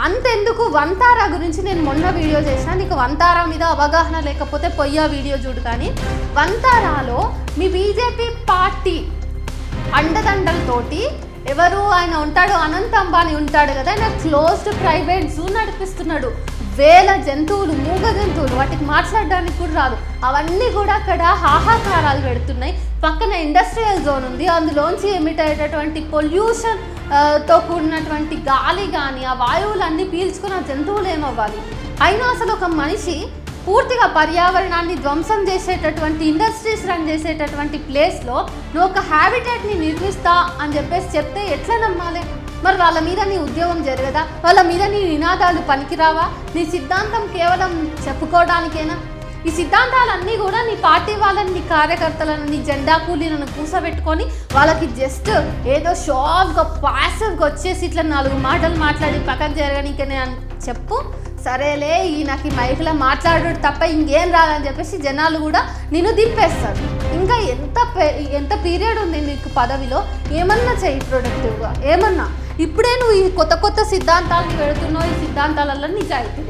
అంతెందుకు వంతారా గురించి నేను మొన్న వీడియో చేసిన నీకు వంతారా మీద అవగాహన లేకపోతే పొయ్యా వీడియో చూడు కానీ వంతారాలో మీ బీజేపీ పార్టీ అండదండలతోటి ఎవరు ఆయన ఉంటాడు అనంత్ అంబానీ ఉంటాడు కదా ఆయన క్లోజ్డ్ ప్రైవేట్ జూ నడిపిస్తున్నాడు. వేల జంతువులు మూగ జంతువులు వాటికి మాట్లాడడానికి కూడా రాదు. అవన్నీ కూడా అక్కడ హాహాకారాలు పెడుతున్నాయి. పక్కన ఇండస్ట్రియల్ జోన్ ఉంది. అందులోంచి ఎమిట్ అయ్యేటటువంటి పొల్యూషన్తో కూడినటువంటి గాలి కానీ ఆ వాయువులన్నీ పీల్చుకున్న జంతువులు ఏమవ్వాలి? అయినా అసలు ఒక మనిషి పూర్తిగా పర్యావరణాన్ని ధ్వంసం చేసేటటువంటి ఇండస్ట్రీస్ రన్ చేసేటటువంటి ప్లేస్లో నువ్వు ఒక హ్యాబిటేట్ని నిర్మిస్తా అని చెప్పేసి చెప్తే ఎట్లా నమ్మాలి? మరి వాళ్ళ మీద నీ ఉద్యోగం జరగదా? వాళ్ళ మీద నీ నినాదాలు పనికిరావా? నీ సిద్ధాంతం కేవలం చెప్పుకోవడానికేనా? ఈ సిద్ధాంతాలన్నీ కూడా నీ పార్టీ వాళ్ళని నీ కార్యకర్తలను నీ జెండా కూలీలను కూసబెట్టుకొని వాళ్ళకి జస్ట్ ఏదో షాప్గా పాసివ్గా వచ్చేసి ఇట్లా నాలుగు మాటలు మాట్లాడి పక్కకు జరగనికనే అని చెప్పు. సరేలే ఈ నాకు ఈ మైక్లో మాట్లాడు తప్ప ఇంకేం రాదని చెప్పేసి జనాలు కూడా నిన్ను దింపేస్తారు. ఇంకా ఎంత ఎంత పీరియడ్ ఉంది నీకు పదవిలో? ఏమన్నా చెయ్యి ప్రొడక్టివ్గా ఏమన్నా? ఇప్పుడే నువ్వు ఈ కొత్త కొత్త సిద్ధాంతాలను పెడుతున్నావు ఈ సిద్ధాంతాలలో నిజాయితీ